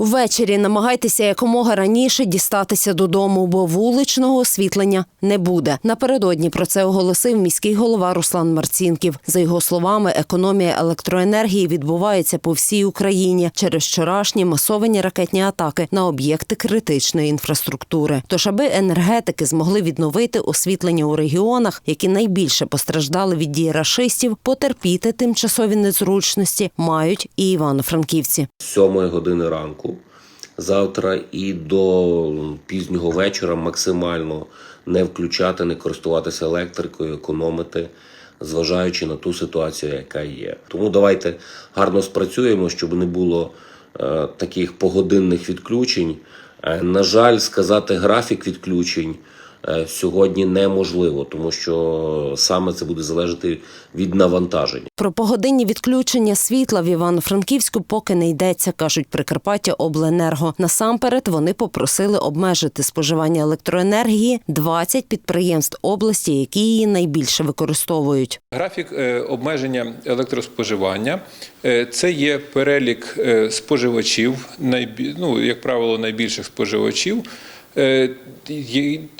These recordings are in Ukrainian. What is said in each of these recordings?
Ввечері намагайтеся якомога раніше дістатися додому, бо вуличного освітлення не буде. Напередодні про це оголосив міський голова Руслан Марцінків. За його словами, економія електроенергії відбувається по всій Україні через вчорашні масовані ракетні атаки на об'єкти критичної інфраструктури. Тож, аби енергетики змогли відновити освітлення у регіонах, які найбільше постраждали від дії рашистів, потерпіти тимчасові незручності мають і івано-франківці. 7 години ранку завтра і до пізнього вечора максимально не включати, не користуватися електрикою, економити, зважаючи на ту ситуацію, яка є. Тому давайте гарно спрацюємо, щоб не було е, таких погодинних відключень. Е, на жаль, сказати графік відключень сьогодні неможливо, тому що саме це буде залежати від навантаження. Про погодинні відключення світла в Івано-Франківську поки не йдеться, кажуть Прикарпаття Обленерго. Насамперед вони попросили обмежити споживання електроенергії 20 підприємств області, які її найбільше використовують. Графік е, обмеження електроспоживання е, це є перелік е, споживачів, ну, як правило, найбільших споживачів, е,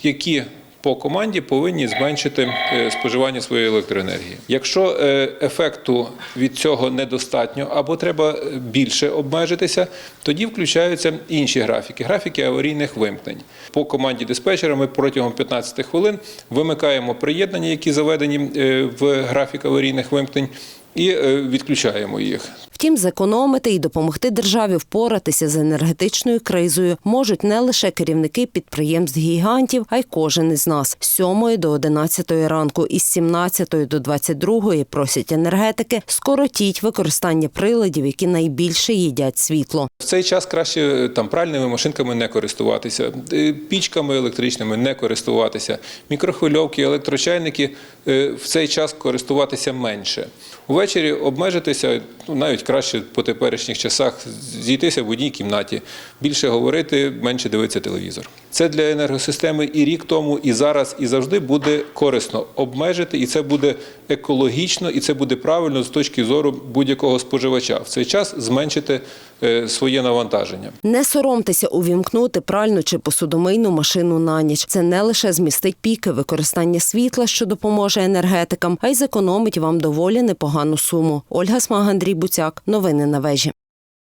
які по команді повинні зменшити е, споживання своєї електроенергії. Якщо е, ефекту від цього недостатньо або треба е, більше обмежитися, тоді включаються інші графіки, графіки аварійних вимкнень. По команді диспетчера ми протягом 15 хвилин вимикаємо приєднання, які заведені е, в графік аварійних вимкнень, і е, відключаємо їх. Втім, зекономити і допомогти державі впоратися з енергетичною кризою можуть не лише керівники підприємств гігантів, а й кожен із нас з 7 до 11 ранку і з 17 до 22 просять енергетики скоротіть використання приладів, які найбільше їдять світло. В цей час краще там пральними машинками не користуватися, е, пічками електричними не користуватися, мікрохвильовки, електрочайники е, в цей час користуватися менше. Увечері обмежитися, ну навіть краще по теперішніх часах зійтися в одній кімнаті, більше говорити, менше дивитися телевізор. Це для енергосистеми і рік тому, і зараз, і завжди буде корисно обмежити, і це буде екологічно, і це буде правильно з точки зору будь-якого споживача. В цей час зменшити своє навантаження. Не соромтеся увімкнути пральну чи посудомийну машину на ніч. Це не лише змістить піки використання світла, що допоможе енергетикам, а й зекономить вам доволі непогану суму. Ольга Смаг, Андрій Буцяк. Новини на вежі.